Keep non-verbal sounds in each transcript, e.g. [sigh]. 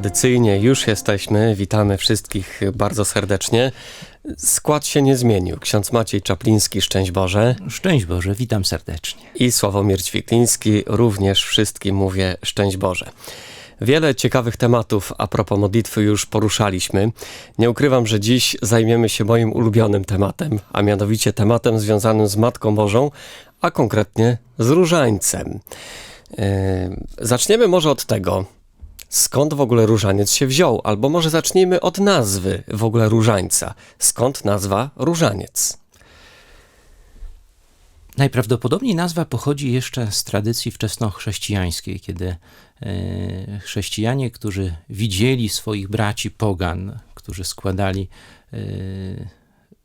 Tradycyjnie już jesteśmy. Witamy wszystkich bardzo serdecznie. Skład się nie zmienił. Ksiądz Maciej Czapliński, szczęść Boże. Szczęść Boże, witam serdecznie. I Sławomir Ćwikliński, również wszystkim mówię szczęść Boże. Wiele ciekawych tematów a propos modlitwy już poruszaliśmy. Nie ukrywam, że dziś zajmiemy się moim ulubionym tematem, a mianowicie tematem związanym z Matką Bożą, a konkretnie z różańcem. Yy, zaczniemy może od tego, skąd w ogóle różaniec się wziął, albo może zacznijmy od nazwy w ogóle różańca. Skąd nazwa różaniec? Najprawdopodobniej nazwa pochodzi jeszcze z tradycji wczesnochrześcijańskiej, kiedy e, chrześcijanie, którzy widzieli swoich braci pogan, którzy składali e,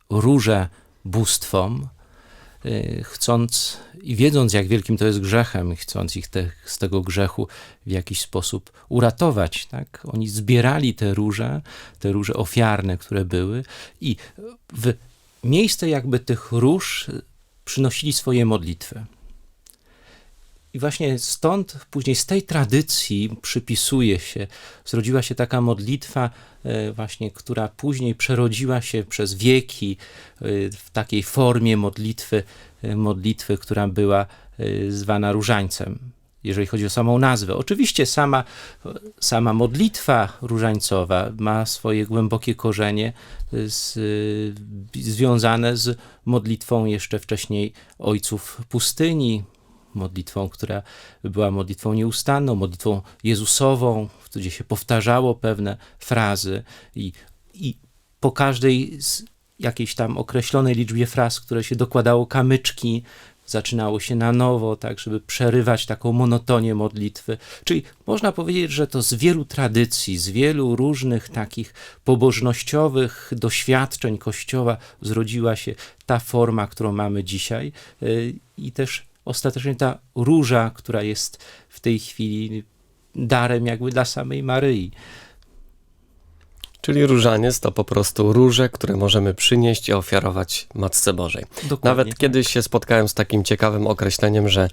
róże bóstwom, chcąc i wiedząc, jak wielkim to jest grzechem, chcąc ich te, z tego grzechu w jakiś sposób uratować, tak? Oni zbierali te róże, te róże ofiarne, które były i w miejsce jakby tych róż przynosili swoje modlitwy. I właśnie stąd, później z tej tradycji przypisuje się, zrodziła się taka modlitwa, e, właśnie, która później przerodziła się przez wieki e, w takiej formie modlitwy, e, modlitwy, która była zwana różańcem jeżeli chodzi o samą nazwę. Oczywiście sama, sama modlitwa różańcowa ma swoje głębokie korzenie z, związane z modlitwą jeszcze wcześniej ojców pustyni, modlitwą, która była modlitwą nieustanną, modlitwą Jezusową, gdzie się powtarzało pewne frazy i, i po każdej jakiejś tam określonej liczbie fraz, które się dokładało kamyczki, zaczynało się na nowo, tak, żeby przerywać taką monotonię modlitwy. Czyli można powiedzieć, że to z wielu tradycji, z wielu różnych takich pobożnościowych doświadczeń Kościoła zrodziła się ta forma, którą mamy dzisiaj y, i też ostatecznie ta róża, która jest w tej chwili darem jakby dla samej Maryi. Czyli różaniec to po prostu róże, które możemy przynieść i ofiarować Matce Bożej. Dokładnie, Nawet tak. kiedyś się spotkałem z takim ciekawym określeniem, że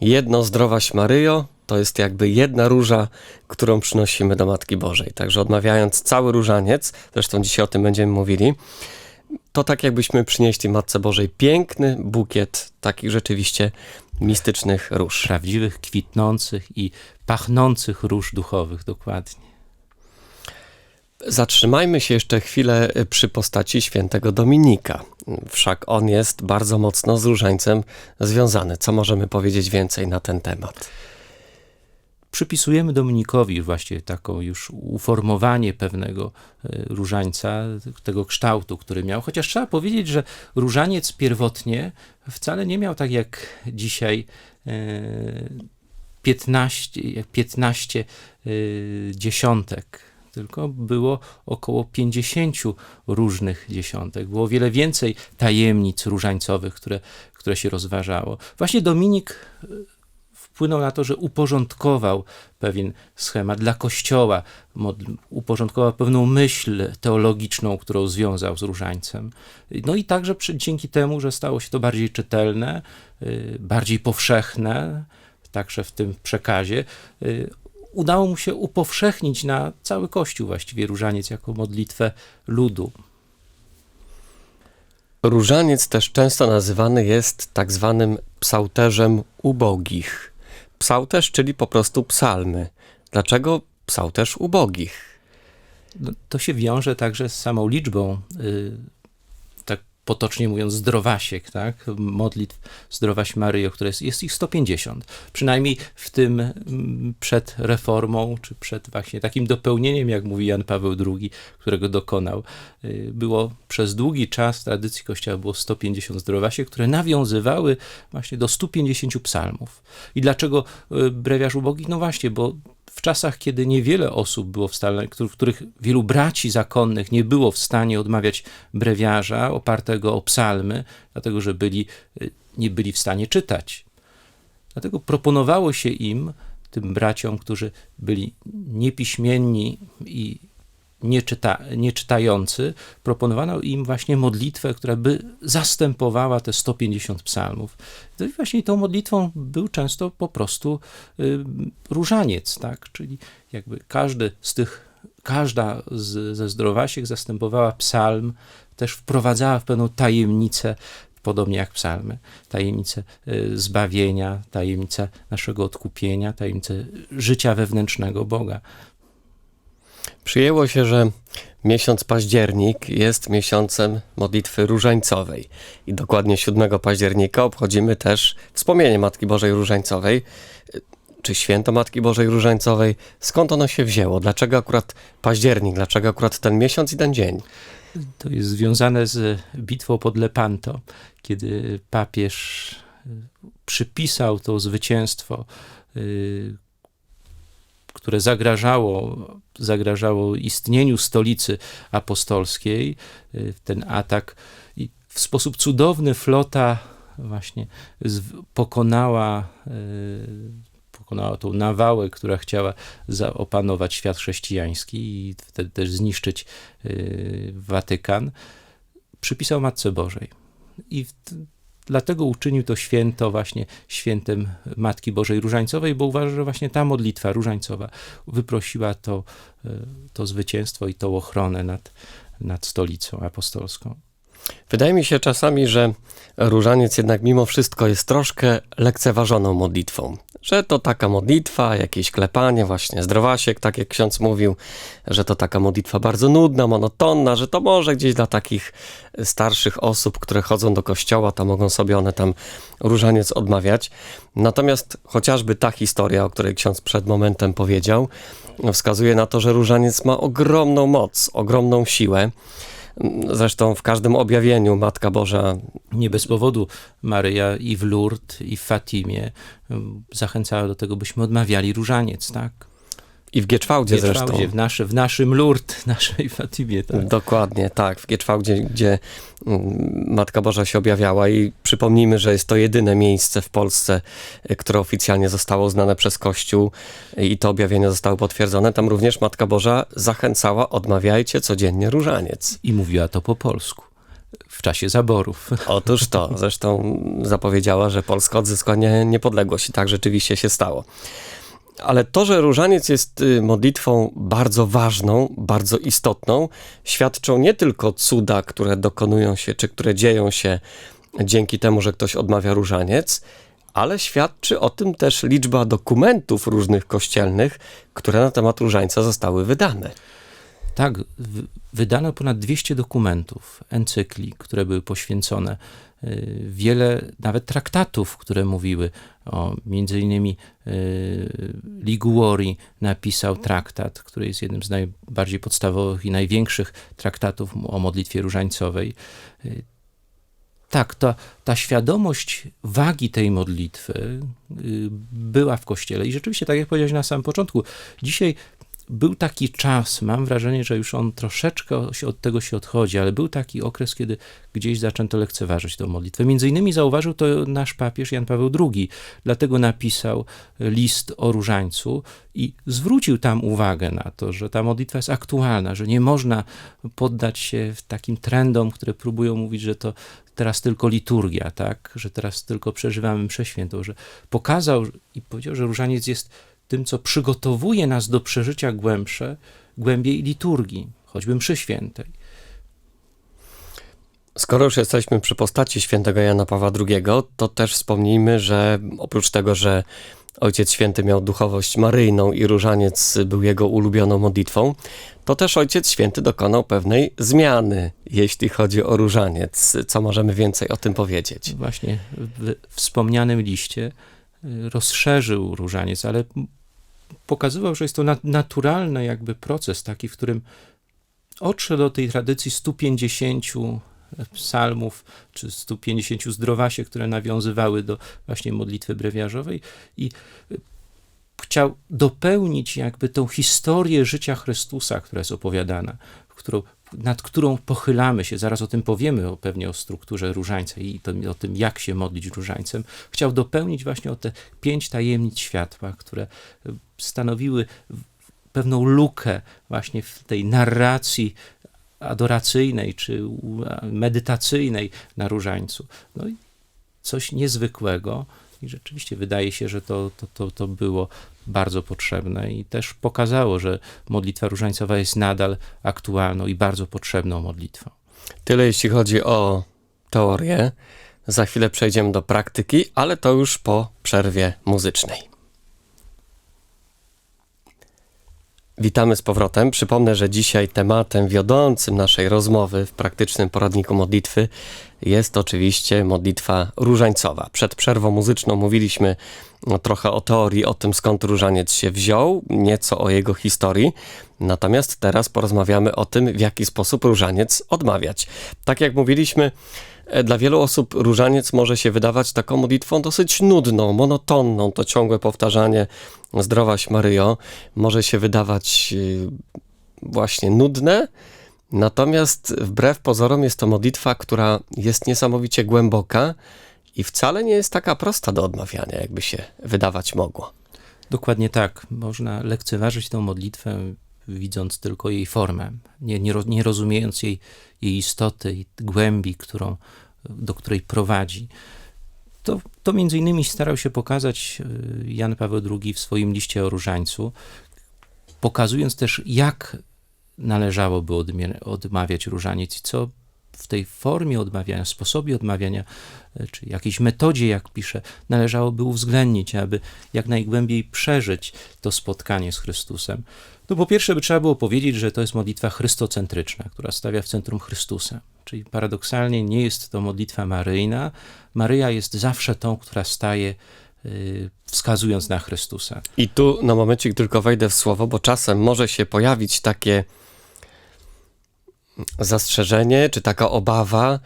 jedno zdrowaś Maryjo to jest jakby jedna róża, którą przynosimy do Matki Bożej. Także odmawiając cały różaniec, zresztą dzisiaj o tym będziemy mówili, to tak jakbyśmy przynieśli Matce Bożej piękny bukiet takich rzeczywiście mistycznych róż. Prawdziwych, kwitnących i pachnących róż duchowych, dokładnie. Zatrzymajmy się jeszcze chwilę y, przy postaci świętego Dominika. Wszak on jest bardzo mocno z różańcem związany. Co możemy powiedzieć więcej na ten temat? Przypisujemy Dominikowi właśnie taką już uformowanie pewnego y, różańca, tego kształtu, który miał. Chociaż trzeba powiedzieć, że różaniec pierwotnie wcale nie miał tak jak dzisiaj 15, y, 15 dziesiątek tylko było około 50 różnych dziesiątek. Było wiele więcej tajemnic różańcowych, które, które się rozważało. Właśnie Dominik e, wpłynął na to, że uporządkował pewien schemat dla Kościoła, uporządkował pewną myśl teologiczną, którą związał z różańcem. No i także przy, dzięki temu, że stało się to bardziej czytelne, e, bardziej powszechne, także w tym przekazie, e, udało mu się upowszechnić na cały Kościół właściwie różaniec jako modlitwę ludu. Różaniec też często nazywany jest tak zwanym psałterzem ubogich. Psałterz, czyli po prostu psalmy. Dlaczego psałterz ubogich? No, to się wiąże także z samą liczbą y, potocznie mówiąc, zdrowasiek, tak? modlitw Zdrowaś Maryjo, które jest, jest ich 150. Przynajmniej w tym mm, przed reformą, czy przed właśnie takim dopełnieniem, jak mówi Jan Paweł II, którego dokonał, y, było przez długi czas tradycji Kościoła było 150 zdrowasiek, które nawiązywały właśnie do 150 psalmów. I dlaczego y, brewiarz ubogich? No właśnie, bo w czasach, kiedy niewiele osób było w stanie, w których wielu braci zakonnych nie było w stanie odmawiać brewiarza opartego o psalmy, dlatego że byli, y, nie byli w stanie czytać. Dlatego proponowało się im, tym braciom, którzy byli niepiśmienni i nieczyta, nieczytający, proponowano im właśnie modlitwę, która by zastępowała te 150 psalmów. No i właśnie tą modlitwą był często po prostu y, różaniec, tak? Czyli jakby każdy z tych, każda z, ze zdrowasiek zastępowała psalm, też wprowadzała w pewną tajemnicę, podobnie jak psalmy, tajemnicę y, zbawienia, tajemnicę naszego odkupienia, tajemnicę życia wewnętrznego Boga. Przyjęło się, że miesiąc październik jest miesiącem modlitwy różańcowej. I dokładnie 7 października obchodzimy też wspomnienie Matki Bożej Różańcowej. Czy święto Matki Bożej Różańcowej? Skąd ono się wzięło? Dlaczego akurat październik? Dlaczego akurat ten miesiąc i ten dzień? To jest związane z bitwą pod Lepanto, kiedy papież przypisał to zwycięstwo, y, które zagrażało, zagrażało istnieniu stolicy apostolskiej, y, ten atak. I w sposób cudowny flota właśnie pokonała pokonała tą nawałę, która chciała opanować świat chrześcijański i wtedy też zniszczyć y, Watykan, przypisał Matce Bożej. I dlatego uczynił to święto właśnie świętem Matki Bożej Różańcowej, bo uważa, że właśnie ta modlitwa różańcowa wyprosiła to, y, to zwycięstwo i tą ochronę nad, nad stolicą apostolską. Wydaje mi się czasami, że różaniec jednak mimo wszystko jest troszkę lekceważoną modlitwą że to taka modlitwa, jakieś klepanie, właśnie zdrowasiek, tak jak ksiądz mówił, że to taka modlitwa bardzo nudna, monotonna, że to może gdzieś dla takich starszych osób, które chodzą do kościoła, to mogą sobie one tam różaniec odmawiać. Natomiast chociażby ta historia, o której ksiądz przed momentem powiedział, wskazuje na to, że różaniec ma ogromną moc, ogromną siłę. Zresztą w każdym objawieniu Matka Boża. Nie bez powodu Maryja i w Lourdes, i w Fatimie zachęcała do tego, byśmy odmawiali różaniec, tak? I w Gieczwałdzie zresztą. W, naszy, w naszym Lourdes, naszej Fatimie. Tak. Dokładnie, tak. W Gieczwałdzie, gdzie mm, Matka Boża się objawiała i przypomnijmy, że jest to jedyne miejsce w Polsce, y, które oficjalnie zostało uznane przez Kościół i to objawienie zostało potwierdzone. Tam również Matka Boża zachęcała, odmawiajcie codziennie różaniec. I mówiła to po polsku w czasie zaborów. Otóż to. Zresztą zapowiedziała, że Polska odzyskła niepodległość i tak rzeczywiście się stało. Ale to, że różaniec jest y, modlitwą bardzo ważną, bardzo istotną, świadczą nie tylko cuda, które dokonują się, czy które dzieją się dzięki temu, że ktoś odmawia różaniec, ale świadczy o tym też liczba dokumentów różnych kościelnych, które na temat różańca zostały wydane. Tak, wydano ponad 200 dokumentów, encykli, które były poświęcone Y, wiele nawet traktatów, które mówiły o, między innymi y, Liguori napisał traktat, który jest jednym z najbardziej podstawowych i największych traktatów o modlitwie różańcowej. Y, tak, ta, ta świadomość wagi tej modlitwy była w kościele i rzeczywiście, tak jak powiedziałeś na samym początku, dzisiaj był taki czas, mam wrażenie, że już on troszeczkę od tego się odchodzi, ale był taki okres, kiedy gdzieś zaczęto lekceważyć tę modlitwę. Między innymi zauważył to nasz papież Jan Paweł II, dlatego napisał list o różańcu i zwrócił tam uwagę na to, że ta modlitwa jest aktualna, że nie można poddać się takim trendom, które próbują mówić, że to teraz tylko liturgia, tak? że teraz tylko przeżywamy mszę świętą, że pokazał i powiedział, że różaniec jest tym, co przygotowuje nas do przeżycia głębsze, głębiej liturgii, choćby mszy świętej. Skoro już jesteśmy przy postaci świętego Jana Pawła II, to też wspomnijmy, że oprócz tego, że Ojciec Święty miał duchowość maryjną i różaniec był jego ulubioną modlitwą, to też Ojciec Święty dokonał pewnej zmiany, jeśli chodzi o różaniec. Co możemy więcej o tym powiedzieć? Właśnie w wspomnianym liście y, rozszerzył różaniec, ale pokazywał, że jest to naturalny jakby proces taki, w którym odszedł do tej tradycji 150 psalmów, czy 150 zdrowasie, które nawiązywały do właśnie modlitwy brewiarzowej i chciał dopełnić jakby tą historię życia Chrystusa, która jest opowiadana, którą, nad którą pochylamy się, zaraz o tym powiemy, o, pewnie o strukturze różańca i to, o tym, jak się modlić różańcem, chciał dopełnić właśnie o te pięć tajemnic światła, które stanowiły pewną lukę właśnie w tej narracji adoracyjnej czy medytacyjnej na różańcu. No i coś niezwykłego i rzeczywiście wydaje się, że to, to, to, to było bardzo potrzebne i też pokazało, że modlitwa różańcowa jest nadal aktualną i bardzo potrzebną modlitwą. Tyle jeśli chodzi o teorię. Za chwilę przejdziemy do praktyki, ale to już po przerwie muzycznej. Witamy z powrotem. Przypomnę, że dzisiaj tematem wiodącym naszej rozmowy w praktycznym poradniku modlitwy jest oczywiście modlitwa różańcowa. Przed przerwą muzyczną mówiliśmy no, trochę o teorii, o tym skąd różaniec się wziął, nieco o jego historii. Natomiast teraz porozmawiamy o tym, w jaki sposób różaniec odmawiać. Tak jak mówiliśmy, dla wielu osób różaniec może się wydawać taką modlitwą dosyć nudną, monotonną. To ciągłe powtarzanie Zdrowaś Maryjo może się wydawać y, właśnie nudne, natomiast wbrew pozorom jest to modlitwa, która jest niesamowicie głęboka i wcale nie jest taka prosta do odmawiania, jakby się wydawać mogło. Dokładnie tak. Można lekceważyć tę modlitwę, widząc tylko jej formę, nie, nie, nie rozumiejąc jej, jej istoty i głębi, którą, do której prowadzi. To, to między innymi starał się pokazać y, Jan Paweł II w swoim liście o różańcu, pokazując też, jak należałoby odmawiać różaniec i co w tej formie odmawiania, sposobie odmawiania, y, czy jakiejś metodzie, jak pisze, należałoby uwzględnić, aby jak najgłębiej przeżyć to spotkanie z Chrystusem. No po pierwsze by trzeba było powiedzieć, że to jest modlitwa chrystocentryczna, która stawia w centrum Chrystusa. Czyli paradoksalnie nie jest to modlitwa maryjna. Maryja jest zawsze tą, która staje y, wskazując na Chrystusa. I tu na momencik tylko wejdę w słowo, bo czasem może się pojawić takie zastrzeżenie, czy taka obawa,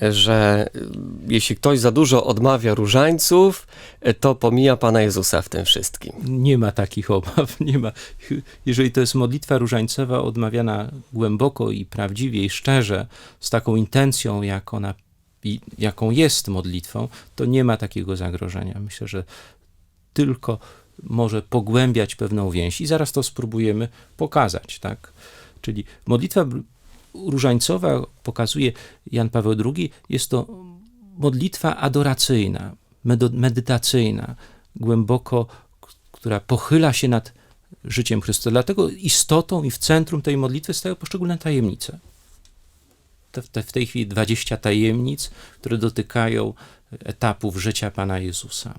że y, jeśli ktoś za dużo odmawia różańców, y, to pomija Pana Jezusa w tym wszystkim. Nie ma takich obaw, [laughs] nie ma. Jeżeli to jest modlitwa różańcowa odmawiana głęboko i prawdziwie i szczerze, z taką intencją, jak ona, jaką jest modlitwą, to nie ma takiego zagrożenia. Myślę, że tylko może pogłębiać pewną więź i zaraz to spróbujemy pokazać, tak? Czyli modlitwa różańcowa pokazuje Jan Paweł II, jest to modlitwa adoracyjna, medytacyjna, głęboko, która pochyla się nad życiem Chrystusa. Dlatego istotą i w centrum tej modlitwy stają poszczególne tajemnice. W tej chwili 20 tajemnic, które dotykają etapów życia Pana Jezusa.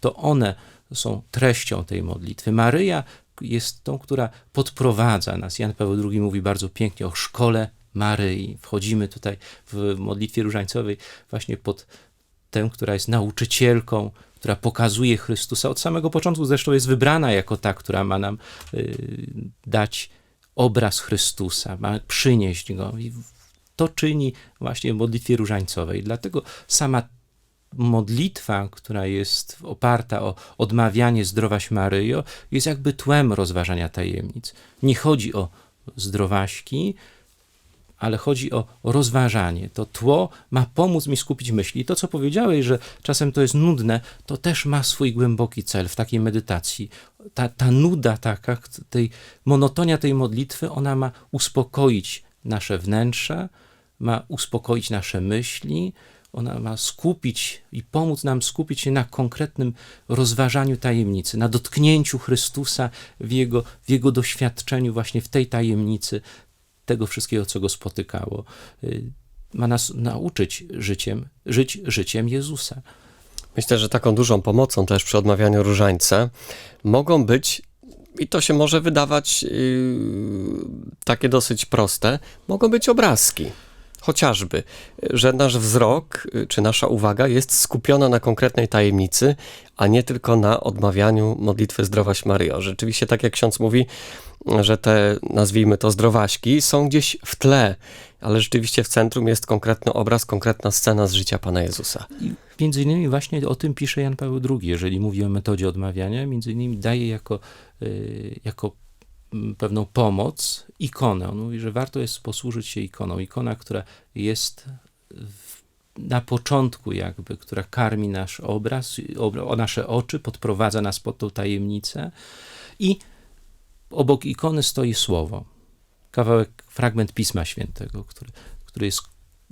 To one są treścią tej modlitwy. Maryja jest tą, która podprowadza nas. Jan Paweł II mówi bardzo pięknie o szkole Maryi. Wchodzimy tutaj w modlitwie różańcowej właśnie pod tę, która jest nauczycielką, która pokazuje Chrystusa. Od samego początku zresztą jest wybrana jako ta, która ma nam y, dać obraz Chrystusa, ma przynieść go. I to czyni właśnie w modlitwie różańcowej. Dlatego sama modlitwa, która jest oparta o odmawianie zdrowaś Maryjo, jest jakby tłem rozważania tajemnic. Nie chodzi o zdrowaśki, ale chodzi o rozważanie. To tło ma pomóc mi skupić myśli. I to, co powiedziałeś, że czasem to jest nudne, to też ma swój głęboki cel w takiej medytacji. Ta, ta nuda taka, tej, monotonia tej modlitwy, ona ma uspokoić nasze wnętrze, ma uspokoić nasze myśli, ona ma skupić i pomóc nam skupić się na konkretnym rozważaniu tajemnicy, na dotknięciu Chrystusa w jego, w jego doświadczeniu, właśnie w tej tajemnicy tego wszystkiego, co go spotykało. Y, Ma nas nauczyć życiem, żyć życiem Jezusa. Myślę, że taką dużą pomocą też przy odmawianiu różańca mogą być, i to się może wydawać yy, takie dosyć proste, mogą być obrazki. Chociażby, że nasz wzrok y, czy nasza uwaga jest skupiona na konkretnej tajemnicy, a nie tylko na odmawianiu modlitwy Zdrowaś Maryjo. Rzeczywiście, tak jak ksiądz mówi, że te, nazwijmy to, zdrowaśki są gdzieś w tle, ale rzeczywiście w centrum jest konkretny obraz, konkretna scena z życia Pana Jezusa. I między innymi właśnie o tym pisze Jan Paweł II, jeżeli mówi o metodzie odmawiania, między innymi daje jako, y, jako pewną pomoc ikonę. On mówi, że warto jest posłużyć się ikoną. Ikona, która jest w, na początku jakby, która karmi nasz obraz, obra, o nasze oczy, podprowadza nas pod tą tajemnicę i obok ikony stoi słowo. Kawałek, fragment Pisma Świętego, który, który jest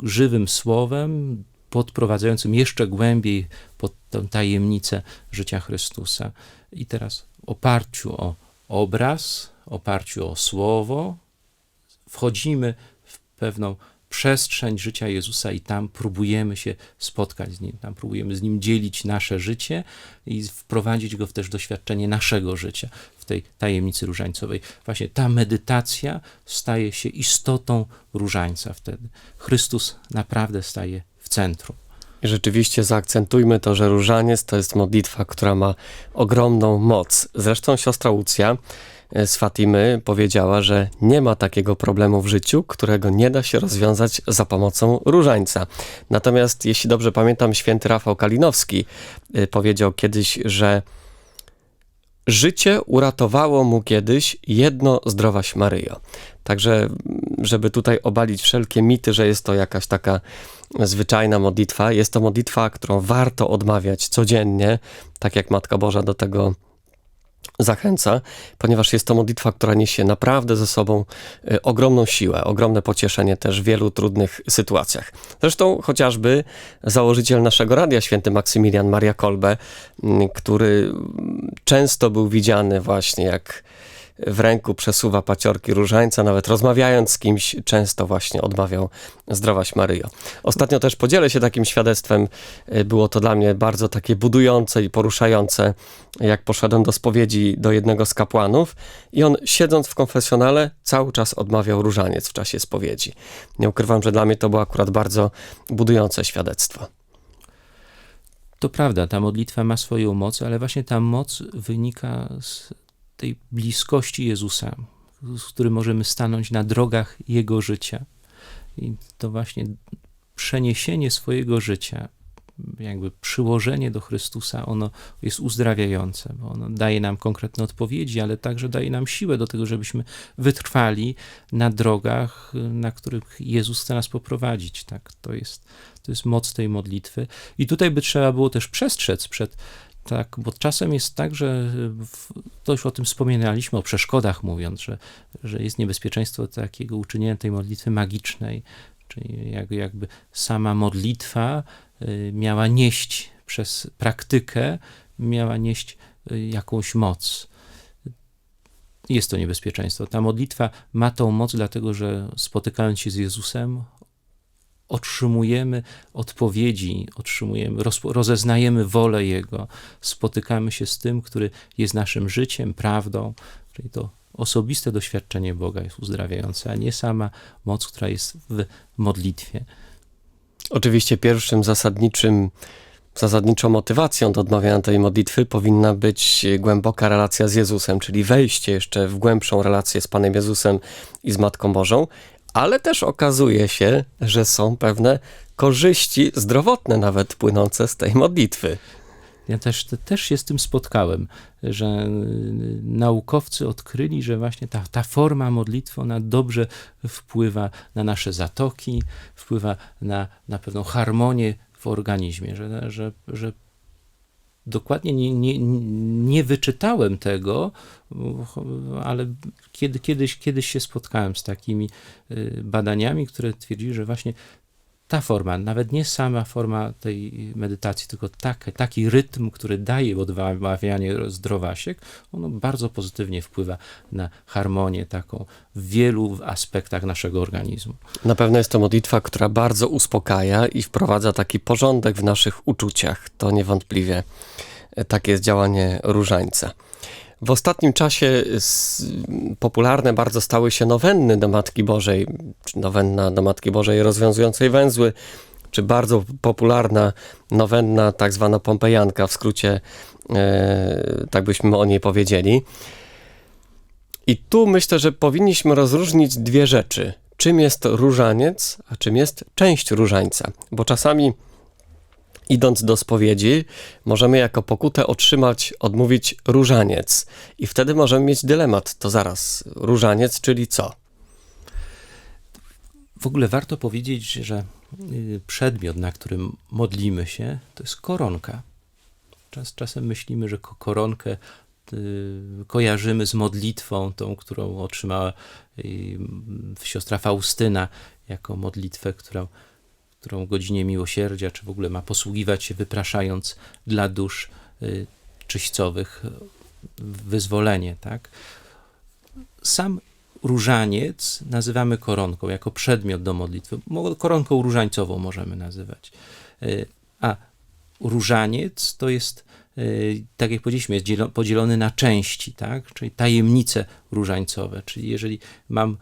żywym słowem, podprowadzającym jeszcze głębiej pod tę tajemnicę życia Chrystusa. I teraz oparciu o obraz, oparciu o słowo, wchodzimy w pewną przestrzeń życia Jezusa i tam próbujemy się spotkać z Nim, tam próbujemy z Nim dzielić nasze życie i wprowadzić Go w też doświadczenie naszego życia w tej tajemnicy różańcowej. Właśnie ta medytacja staje się istotą różańca wtedy. Chrystus naprawdę staje w centrum. Rzeczywiście zaakcentujmy to, że różaniec to jest modlitwa, która ma ogromną moc. Zresztą siostra Łucja e, z Fatimy powiedziała, że nie ma takiego problemu w życiu, którego nie da się rozwiązać za pomocą różańca. Natomiast, jeśli dobrze pamiętam, święty Rafał Kalinowski e, powiedział kiedyś, że życie uratowało mu kiedyś jedno zdrowaś Maryjo. Także, żeby tutaj obalić wszelkie mity, że jest to jakaś taka zwyczajna modlitwa, jest to modlitwa, którą warto odmawiać codziennie, tak jak Matka Boża do tego zachęca, ponieważ jest to modlitwa, która niesie naprawdę ze sobą y, ogromną siłę, ogromne pocieszenie też w wielu trudnych sytuacjach. Zresztą chociażby założyciel naszego radia, święty Maksymilian Maria Kolbe, mm, który często był widziany właśnie jak w ręku przesuwa paciorki różańca, nawet rozmawiając z kimś, często właśnie odmawiał zdrowaś Maryjo. Ostatnio też podzielę się takim świadectwem. Y, Było to dla mnie bardzo takie budujące i poruszające, jak poszedłem do spowiedzi do jednego z kapłanów i on siedząc w konfesjonale cały czas odmawiał różaniec w czasie spowiedzi. Nie ukrywam, że dla mnie to było akurat bardzo budujące świadectwo. To prawda, ta modlitwa ma swoją moc, ale właśnie ta moc wynika z tej bliskości Jezusa, z którym możemy stanąć na drogach Jego życia. I to właśnie przeniesienie swojego życia, jakby przyłożenie do Chrystusa, ono jest uzdrawiające, bo ono daje nam konkretne odpowiedzi, ale także daje nam siłę do tego, żebyśmy wytrwali na drogach, na których Jezus chce nas poprowadzić. Tak, to jest, to jest moc tej modlitwy. I tutaj by trzeba było też przestrzec przed tak, bo czasem jest tak, że w, to już o tym wspominaliśmy, o przeszkodach mówiąc, że, że jest niebezpieczeństwo takiego uczynienia tej modlitwy magicznej, czyli jak, jakby sama modlitwa y, miała nieść przez praktykę, miała nieść y, jakąś moc. Jest to niebezpieczeństwo. Ta modlitwa ma tą moc, dlatego że spotykając się z Jezusem, otrzymujemy odpowiedzi, otrzymujemy, roz, rozeznajemy wolę Jego, spotykamy się z tym, który jest naszym życiem, prawdą, czyli to osobiste doświadczenie Boga jest uzdrawiające, a nie sama moc, która jest w modlitwie. Oczywiście pierwszym zasadniczym, zasadniczą motywacją do odmawiania tej modlitwy powinna być głęboka relacja z Jezusem, czyli wejście jeszcze w głębszą relację z Panem Jezusem i z Matką Bożą, ale też okazuje się, że są pewne korzyści zdrowotne nawet płynące z tej modlitwy. Ja też, te, też się z tym spotkałem, że naukowcy odkryli, że właśnie ta, ta forma modlitwy, ona dobrze wpływa na nasze zatoki, wpływa na, na pewną harmonię w organizmie, że, że, że dokładnie nie, nie, nie wyczytałem tego, ale kiedy, kiedyś, kiedyś się spotkałem z takimi y, badaniami, które twierdzili, że właśnie ta forma, nawet nie sama forma tej medytacji, tylko tak, taki rytm, który daje odmawianie zdrowasiek, ono bardzo pozytywnie wpływa na harmonię taką w wielu aspektach naszego organizmu. Na pewno jest to modlitwa, która bardzo uspokaja i wprowadza taki porządek w naszych uczuciach. To niewątpliwie takie jest działanie różańca. W ostatnim czasie popularne bardzo stały się nowenny do Matki Bożej, czy nowenna do Matki Bożej rozwiązującej węzły, czy bardzo popularna nowenna, tak zwana Pompejanka, w skrócie, e, tak byśmy o niej powiedzieli. I tu myślę, że powinniśmy rozróżnić dwie rzeczy. Czym jest różaniec, a czym jest część różańca. Bo czasami idąc do spowiedzi, możemy jako pokutę otrzymać, odmówić różaniec. I wtedy możemy mieć dylemat. To zaraz, różaniec, czyli co? W ogóle warto powiedzieć, że y, przedmiot, na którym modlimy się, to jest koronka. Czas, czasem myślimy, że koronkę y, kojarzymy z modlitwą, tą, którą otrzymała y, siostra Faustyna, jako modlitwę, którą, którą godzinie miłosierdzia, czy w ogóle ma posługiwać się, wypraszając dla dusz y, czyścowych wyzwolenie, tak? Sam różaniec nazywamy koronką, jako przedmiot do modlitwy. Mo- Koronką różańcową możemy nazywać. Y, A różaniec to jest, y, tak jak powiedzieliśmy, jest dzielo- podzielony na części, tak? czyli tajemnice różańcowe. Czyli jeżeli mam,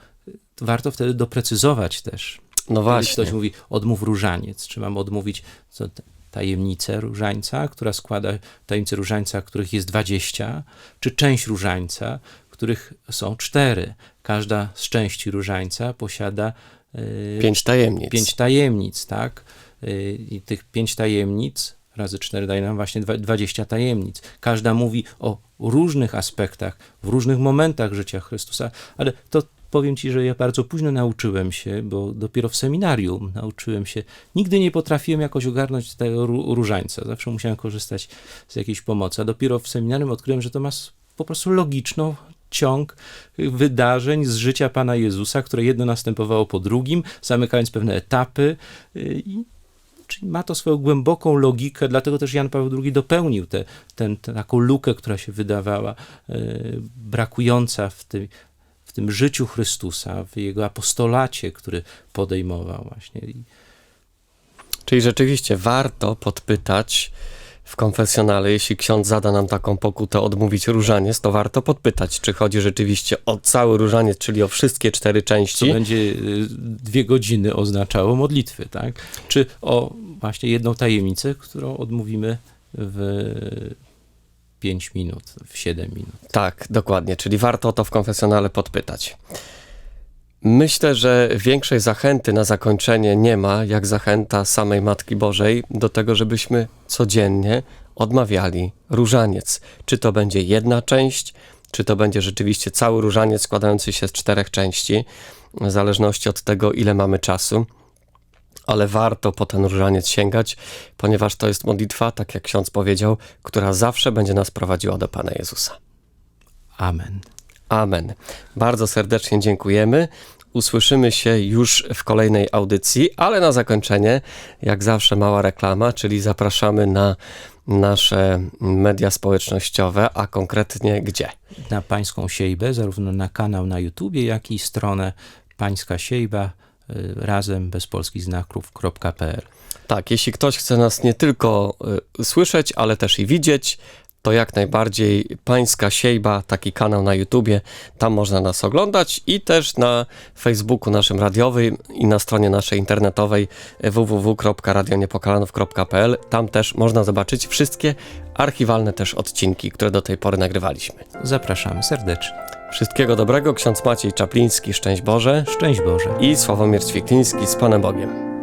to warto wtedy doprecyzować też. No właśnie. ktoś mówi odmów różaniec, czy mam odmówić co, tajemnicę różańca, która składa tajemnice różańca, których jest 20, czy część różańca, których są cztery. Każda z części różańca posiada y, Pięć tajemnic. pięć tajemnic, tak? Y, I tych pięć tajemnic razy cztery daje nam właśnie dwa- 20 tajemnic. Każda mówi o różnych aspektach, w różnych momentach życia Chrystusa, ale to powiem Ci, że ja bardzo późno nauczyłem się, bo dopiero w seminarium nauczyłem się. Nigdy nie potrafiłem jakoś ogarnąć tego ró- różańca. Zawsze musiałem korzystać z jakiejś pomocy, a dopiero w seminarium odkryłem, że to ma po prostu logiczną ciąg wydarzeń z życia Pana Jezusa, które jedno następowało po drugim, zamykając pewne etapy. I, czyli ma to swoją głęboką logikę, dlatego też Jan Paweł II dopełnił tę taką lukę, która się wydawała y, brakująca w w tym życiu Chrystusa, w jego apostolacie, który podejmował właśnie. Czyli rzeczywiście warto podpytać w konfesjonale, jeśli ksiądz zada nam taką pokutę odmówić różaniec, to warto podpytać, czy chodzi rzeczywiście o cały różaniec, czyli o wszystkie cztery części. będzie y, dwie godziny oznaczało modlitwy, tak? Czy o właśnie jedną tajemnicę, którą odmówimy w 5 minut, w 7 minut. Tak, dokładnie, czyli warto o to w konfesjonale podpytać. Myślę, że większej zachęty na zakończenie nie ma, jak zachęta samej Matki Bożej do tego, żebyśmy codziennie odmawiali różaniec. Czy to będzie jedna część, czy to będzie rzeczywiście cały różaniec składający się z czterech części, w zależności od tego, ile mamy czasu. Ale warto po ten różaniec sięgać, ponieważ to jest modlitwa, tak jak ksiądz powiedział, która zawsze będzie nas prowadziła do Pana Jezusa. Amen. Amen. Bardzo serdecznie dziękujemy. Usłyszymy się już w kolejnej audycji, ale na zakończenie, jak zawsze, mała reklama, czyli zapraszamy na nasze media społecznościowe, a konkretnie gdzie? Na Pańską Siejbę, zarówno na kanał na YouTubie, jak i stronę Pańska Siejba razem bez polskich znaków.pl. Tak, jeśli ktoś chce nas nie tylko y, słyszeć, ale też i widzieć, to jak najbardziej Pańska Siejba, taki kanał na YouTubie, tam można nas oglądać i też na Facebooku naszym radiowym i na stronie naszej internetowej www.radioniepokalanów.pl. Tam też można zobaczyć wszystkie archiwalne też odcinki, które do tej pory nagrywaliśmy. Zapraszamy serdecznie. Wszystkiego dobrego, ksiądz Maciej Czapliński, szczęść Boże Szczęść Boże. i Sławomir Ćwikliński z Panem Bogiem.